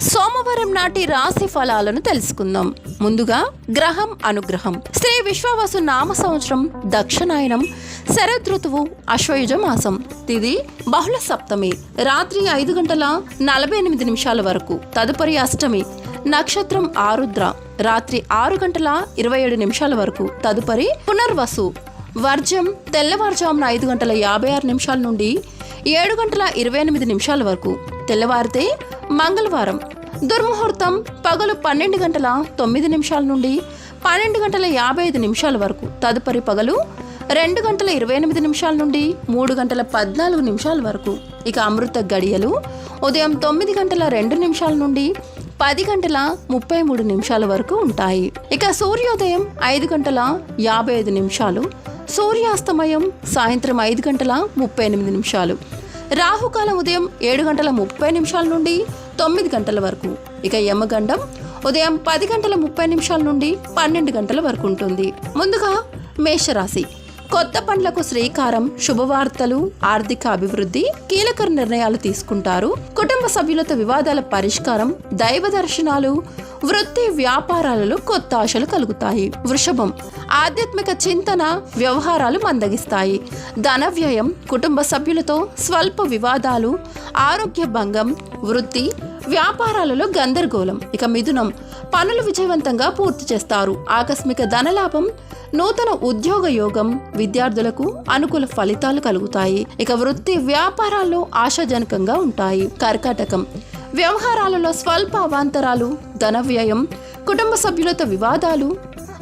సోమవారం నాటి రాశి ఫలాలను తెలుసుకుందాం. ముందుగా గ్రహం అనుగ్రహం. శ్రీ విశ్వవసు నామ సంవత్సరం దక్షిణాయనం శరదృతువు అశ్వయుజ మాసం. తిది బహుళ సప్తమి. రాత్రి ఐదు గంటల నలభై ఎనిమిది నిమిషాల వరకు. తదుపరి అష్టమి నక్షత్రం ఆరుద్ర. రాత్రి ఆరు గంటల ఇరవై ఏడు నిమిషాల వరకు. తదుపరి పునర్వసు. వర్జం తెల్లవారుజామున ఐదు గంటల యాభై ఆరు నిమిషాల నుండి ఏడు గంటల ఇరవై ఎనిమిది నిమిషాల వరకు. తెల్లవారితే మంగళవారం. దుర్ముహూర్తం పగలు పన్నెండు గంటల తొమ్మిది నిమిషాల నుండి పన్నెండు గంటల యాభై ఐదు నిమిషాల వరకు. తదుపరి పగలు రెండు గంటల ఇరవై ఎనిమిది నిమిషాల నుండి మూడు గంటల పద్నాలుగు నిమిషాల వరకు. ఇక అమృత గడియలు ఉదయం తొమ్మిది గంటల రెండు నిమిషాల నుండి పది గంటల ముప్పై మూడు నిమిషాల వరకు ఉంటాయి. ఇక సూర్యోదయం ఐదు గంటల యాభై ఐదు నిమిషాలు. సూర్యాస్తమయం సాయంత్రం ఐదు గంటల ముప్పై ఎనిమిది నిమిషాలు. రాహుకాలం ఉదయం ఏడు గంటల ముప్పై నిమిషాల నుండి తొమ్మిది గంటల వరకు. ఇక యమగండం ఉదయం పది గంటల ముప్పై నిమిషాల నుండి పన్నెండు గంటల వరకు ఉంటుంది. ముందుగా మేషరాశి. కొత్త పండ్లకు శ్రీకారం శుభవార్తలు ఆర్థిక అభివృద్ధి కీలక నిర్ణయాలు తీసుకుంటారు. కుటుంబ సభ్యులతో వివాదాల పరిష్కారం దైవ దర్శనాలు వృత్తి వ్యాపారాలలో కొత్త ఆశలు కలుగుతాయి. వృషభం ఆధ్యాత్మిక చింతన వ్యవహారాలు మందగిస్తాయి. ధన వ్యయం కుటుంబ సభ్యులతో స్వల్ప వివాదాలు ఆరోగ్య భంగం వృత్తి వ్యాపారాలలో గందరగోళం. ఇక మిథునం పనులు విజయవంతంగా పూర్తి చేస్తారు. ఆకస్మిక ధనలాభం నూతన ఉద్యోగ యోగం విద్యార్థులకు అనుకూల ఫలితాలు కలుగుతాయి. ఇక వృత్తి వ్యాపారాల్లో ఆశాజనకంగా ఉంటాయి. కర్కాటకం వ్యవహారాలలో స్వల్ప అవాంతరాలు ధన వ్యయం కుటుంబ సభ్యులతో వివాదాలు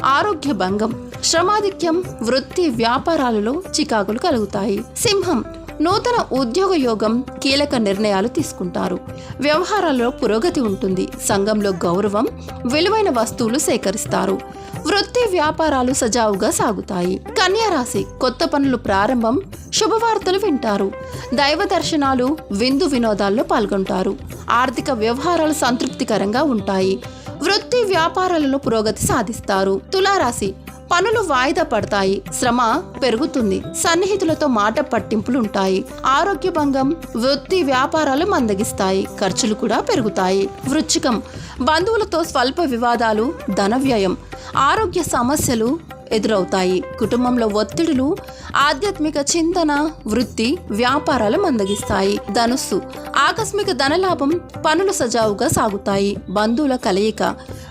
ఆరోగ్య భంగం శ్రమాధిక్యం వృత్తి వ్యాపారాలలో చికాకులు కలుగుతాయి. సింహం నూతన ఉద్యోగ యోగం కీలక నిర్ణయాలు తీసుకుంటారు. వ్యవహారాల్లో పురోగతి ఉంటుంది. సంఘంలో గౌరవం విలువైన వస్తువులు సేకరిస్తారు. వృత్తి వ్యాపారాలు సజావుగా సాగుతాయి. కన్యారాశి కొత్త పనులు ప్రారంభం శుభవార్తలు వింటారు. దైవ దర్శనాలు విందు వినోదాల్లో పాల్గొంటారు. ఆర్థిక వ్యవహారాలు సంతృప్తికరంగా ఉంటాయి. వృత్తి వ్యాపారాలలో పురోగతి సాధిస్తారు. తులారాశి పనులు వాయిదా పడతాయి. శ్రమ పెరుగుతుంది. సన్నిహితులతో మాట పట్టింపులు ఉంటాయి ఆరోగ్య భంగం వృత్తి వ్యాపారాలు మందగిస్తాయి. ఖర్చులు కూడా పెరుగుతాయి. వృచ్చికం బంధువులతో స్వల్ప వివాదాలు ధన వ్యయం ఆరోగ్య సమస్యలు ఎదురవుతాయి. కుటుంబంలో ఒత్తిడులు ఆధ్యాత్మిక చింతన వృత్తి వ్యాపారాలు మందగిస్తాయి. ధనుస్సు ఆకస్మిక ధనలాభం పనులు సజావుగా సాగుతాయి. బంధువుల కలయిక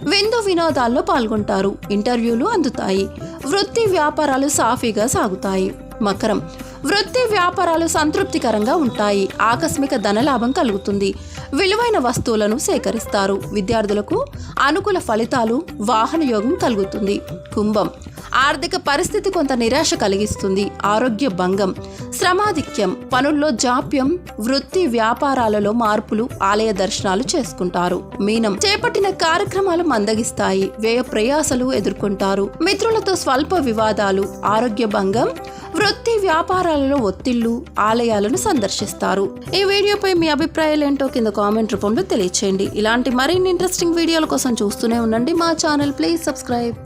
విందు వినోదాల్లో పాల్గొంటారు. ఇంటర్వ్యూలు అందుతాయి. వృత్తి వ్యాపారాలు సాఫీగా సాగుతాయి. మకరం. వృత్తి వ్యాపారాలు సంతృప్తికరంగా ఉంటాయి. ఆకస్మిక ధనలాభం కలుగుతుంది. విలువైన వస్తువులను సేకరిస్తారు. విద్యార్థులకు అనుకూల ఫలితాలు వాహన యోగం కలుగుతుంది. కుంభం. ఆర్థిక పరిస్థితి కొంత నిరాశ కలిగిస్తుంది. ఆరోగ్య భంగం శ్రమాధిక్యం పనుల్లో జాప్యం వృత్తి వ్యాపారాలలో మార్పులు ఆలయ దర్శనాలు చేసుకుంటారు. మీనం చేపట్టిన కార్యక్రమాలు మందగిస్తాయి. వ్యయ ప్రయాసలు ఎదుర్కొంటారు. మిత్రులతో స్వల్ప వివాదాలు ఆరోగ్య భంగం వృత్తి వ్యాపారాలలో ఒత్తిళ్ళు ఆలయాలను సందర్శిస్తారు. ఈ వీడియోపై మీ అభిప్రాయాలు ఏంటో కింద కామెంట్ రూపంలో తెలియచేయండి. ఇలాంటి మరిన్ని ఇంట్రెస్టింగ్ వీడియోల కోసం చూస్తూనే ఉండండి మా ఛానల్. Please subscribe.